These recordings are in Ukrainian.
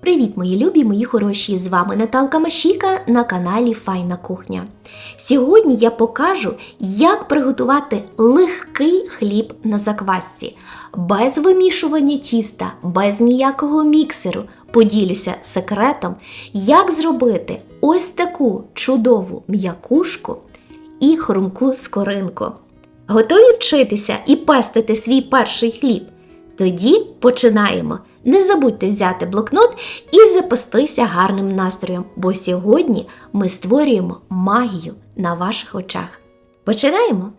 Привіт, мої любі, мої хороші! З вами Наталка Машіка на каналі Файна Кухня. Сьогодні я покажу, як приготувати легкий хліб на заквасці, без вимішування тіста, без ніякого міксеру. Поділюся секретом, як зробити ось таку чудову м'якушку і хрумку скоринку. Готові вчитися і пестити свій перший хліб? Тоді починаємо. Не забудьте взяти блокнот і запастися гарним настроєм, бо сьогодні ми створюємо магію на ваших очах. Починаємо!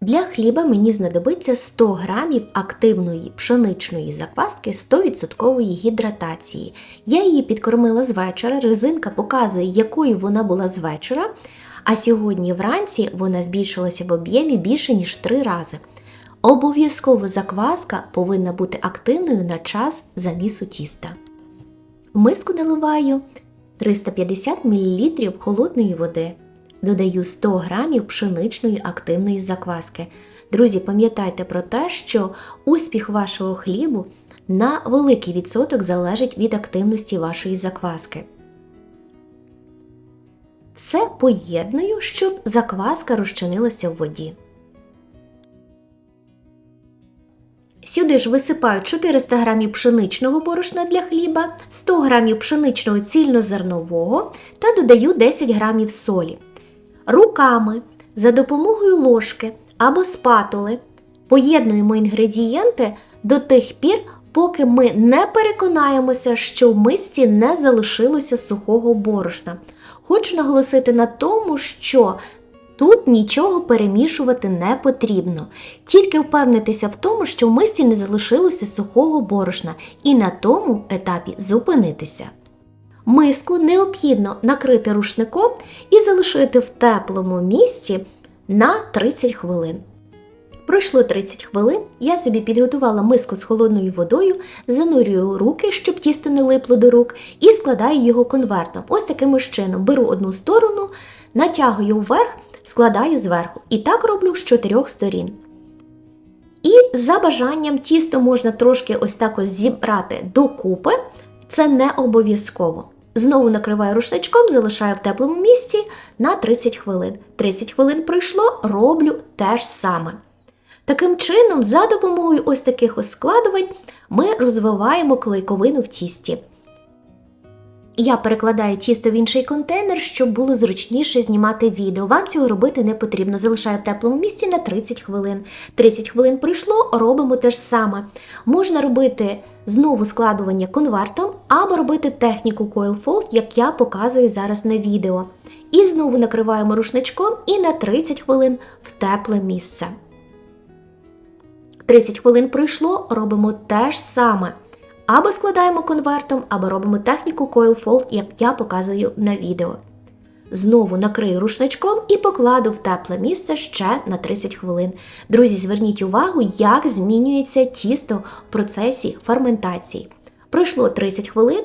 Для хліба мені знадобиться 100 грамів активної пшеничної закваски 100% гідратації. Я її підкормила з вечора, резинка показує, якою вона була з вечора, а сьогодні вранці вона збільшилася в об'ємі більше, ніж в 3 рази. Обов'язково закваска повинна бути активною на час замісу тіста. В миску наливаю 350 мл холодної води. Додаю 100 г пшеничної активної закваски. Друзі, пам'ятайте про те, що успіх вашого хлібу на великий відсоток залежить від активності вашої закваски. Все поєдную, щоб закваска розчинилася в воді. Сюди ж висипаю 400 г пшеничного борошна для хліба, 100 г пшеничного цільнозернового та додаю 10 г солі. Руками за допомогою ложки або спатули поєднуємо інгредієнти до тих пір, поки ми не переконаємося, що в мисці не залишилося сухого борошна. Хочу наголосити на тому, що тут нічого перемішувати не потрібно, тільки впевнитися в тому, що в мисці не залишилося сухого борошна, і на тому етапі зупинитися. Миску необхідно накрити рушником і залишити в теплому місці на 30 хвилин. Пройшло 30 хвилин, я собі підготувала миску з холодною водою, занурюю руки, щоб тісто не липло до рук, і складаю його конвертом. Ось таким ось чином. Беру одну сторону, натягую вверх, складаю зверху. І так роблю з чотирьох сторін. І за бажанням тісто можна трошки ось так ось зібрати докупи, це не обов'язково. Знову накриваю рушничком, залишаю в теплому місці на 30 хвилин. 30 хвилин пройшло, роблю те ж саме. Таким чином, за допомогою ось таких ось складувань, ми розвиваємо клейковину в тісті. Я перекладаю тісто в інший контейнер, щоб було зручніше знімати відео. Вам цього робити не потрібно. Залишаю в теплому місці на 30 хвилин. 30 хвилин пройшло, робимо те ж саме. Можна робити знову складування конвертом або робити техніку Coil Fold, як я показую зараз на відео. І знову накриваємо рушничком і на 30 хвилин в тепле місце. 30 хвилин пройшло, робимо те ж саме. Або складаємо конвертом, або робимо техніку Coil Fold, як я показую на відео. Знову накрию рушничком і покладу в тепле місце ще на 30 хвилин. Друзі, зверніть увагу, як змінюється тісто в процесі ферментації. Пройшло 30 хвилин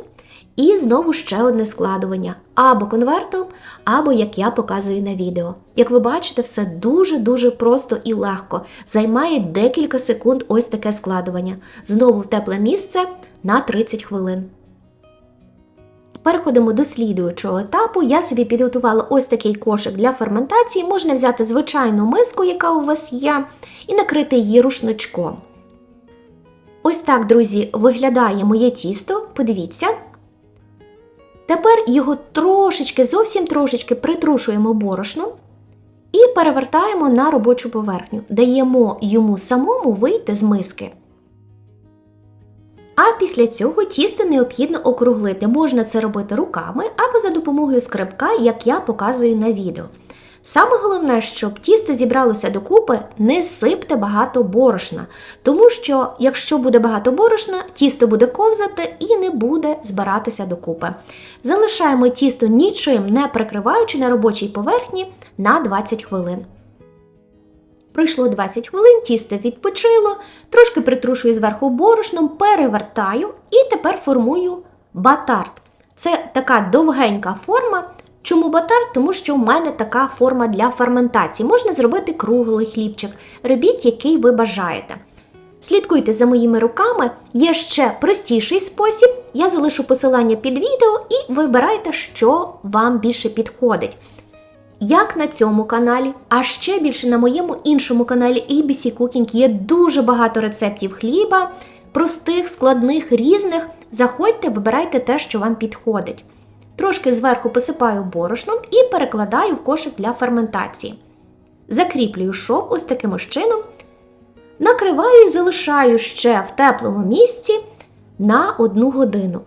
і знову ще одне складування або конвертом, або як я показую на відео. Як ви бачите, все дуже-дуже просто і легко. Займає декілька секунд ось таке складування. Знову в тепле місце на 30 хвилин. Переходимо до слідуючого етапу. Я собі підготувала ось такий кошик для ферментації. Можна взяти звичайну миску, яка у вас є, і накрити її рушничком. Ось так, друзі, виглядає моє тісто. Подивіться. Тепер його трошечки, зовсім трошечки притрушуємо борошном і перевертаємо на робочу поверхню. Даємо йому самому вийти з миски. А після цього тісто необхідно округлити. Можна це робити руками або за допомогою скрипка, як я показую на відео. Саме головне, щоб тісто зібралося докупи, не сипте багато борошна, тому що, якщо буде багато борошна, тісто буде ковзати і не буде збиратися докупи. Залишаємо тісто нічим не прикриваючи на робочій поверхні на 20 хвилин. Пройшло 20 хвилин, тісто відпочило, трошки притрушую зверху борошном, перевертаю і тепер формую батарт. Це така довгенька форма, Чому батар? Тому що в мене така форма для ферментації. Можна зробити круглий хлібчик. Робіть, який ви бажаєте. Слідкуйте за моїми руками. Є ще простіший спосіб. Я залишу посилання під відео і вибирайте, що вам більше підходить. Як на цьому каналі, а ще більше на моєму іншому каналі ABC Cooking є дуже багато рецептів хліба, простих, складних, різних. Заходьте, вибирайте те, що вам підходить. Трошки зверху посипаю борошном і перекладаю в кошик для ферментації. Закріплюю шов ось таким ось чином. Накриваю і залишаю ще в теплому місці на одну годину.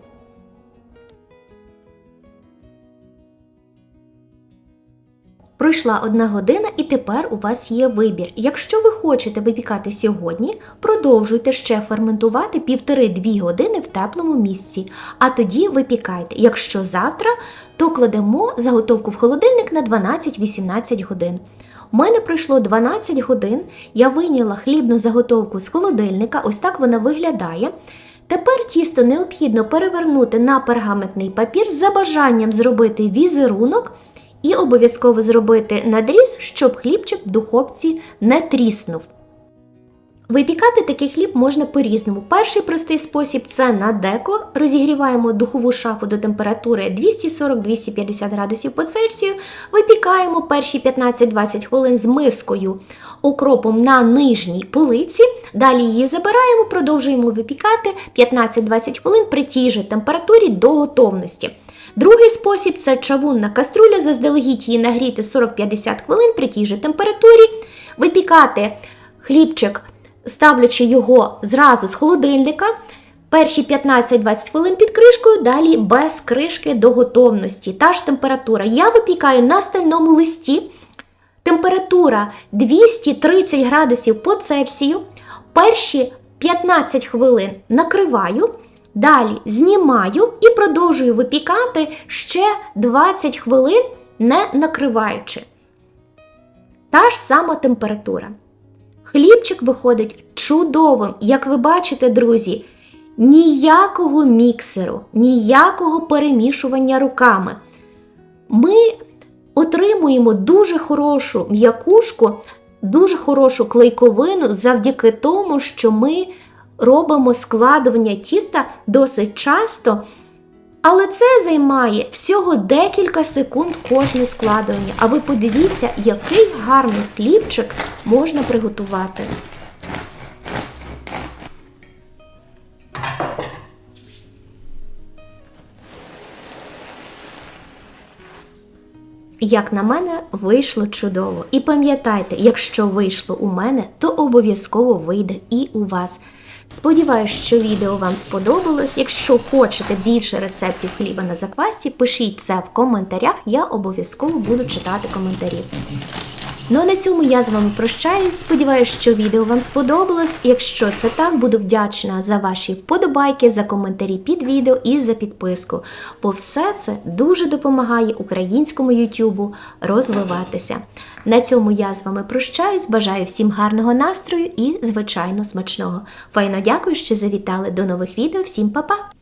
Пройшла одна година, і тепер у вас є вибір. Якщо ви хочете випікати сьогодні, продовжуйте ще ферментувати 1,5-2 години в теплому місці, а тоді випікайте. Якщо завтра, то кладемо заготовку в холодильник на 12-18 годин. У мене пройшло 12 годин, я вийняла хлібну заготовку з холодильника, ось так вона виглядає. Тепер тісто необхідно перевернути на пергаментний папір за бажанням зробити візерунок і обов'язково зробити надріз, щоб хлібчик в духовці не тріснув. Випікати такий хліб можна по-різному. Перший простий спосіб це на деко. Розігріваємо духову шафу до температури 240-250 градусів по Цельсію. Випікаємо перші 15-20 хвилин з мискою окропом на нижній полиці. Далі її забираємо, продовжуємо випікати 15-20 хвилин при тій же температурі до готовності. Другий спосіб це чавунна каструля, заздалегідь її нагріти 40-50 хвилин при тій же температурі, випікати хлібчик, ставлячи його зразу з холодильника. Перші 15-20 хвилин під кришкою, далі без кришки до готовності. Та ж температура. Я випікаю на стальному листі. Температура 230 градусів по Цельсію. Перші 15 хвилин накриваю. Далі знімаю і продовжую випікати ще 20 хвилин, не накриваючи. Та ж сама температура. Хлібчик виходить чудовим, як ви бачите, друзі, ніякого міксеру, ніякого перемішування руками. Ми отримуємо дуже хорошу м'якушку, дуже хорошу клейковину завдяки тому, що ми робимо складування тіста досить часто, але це займає всього декілька секунд кожне складування. А ви подивіться, який гарний хлібчик можна приготувати. Як на мене, вийшло чудово. І пам'ятайте, якщо вийшло у мене, то обов'язково вийде і у вас. Сподіваюсь, що відео вам сподобалось. Якщо хочете більше рецептів хліба на заквасці, пишіть це в коментарях, я обов'язково буду читати коментарі. Ну а на цьому я з вами прощаюсь. Сподіваюсь, що відео вам сподобалось. Якщо це так, буду вдячна за ваші вподобайки, за коментарі під відео і за підписку. Бо все це дуже допомагає українському Ютубу розвиватися. На цьому я з вами прощаюсь. Бажаю всім гарного настрою і, звичайно, смачного. Файно дякую, що завітали до нових відео. Всім па-па!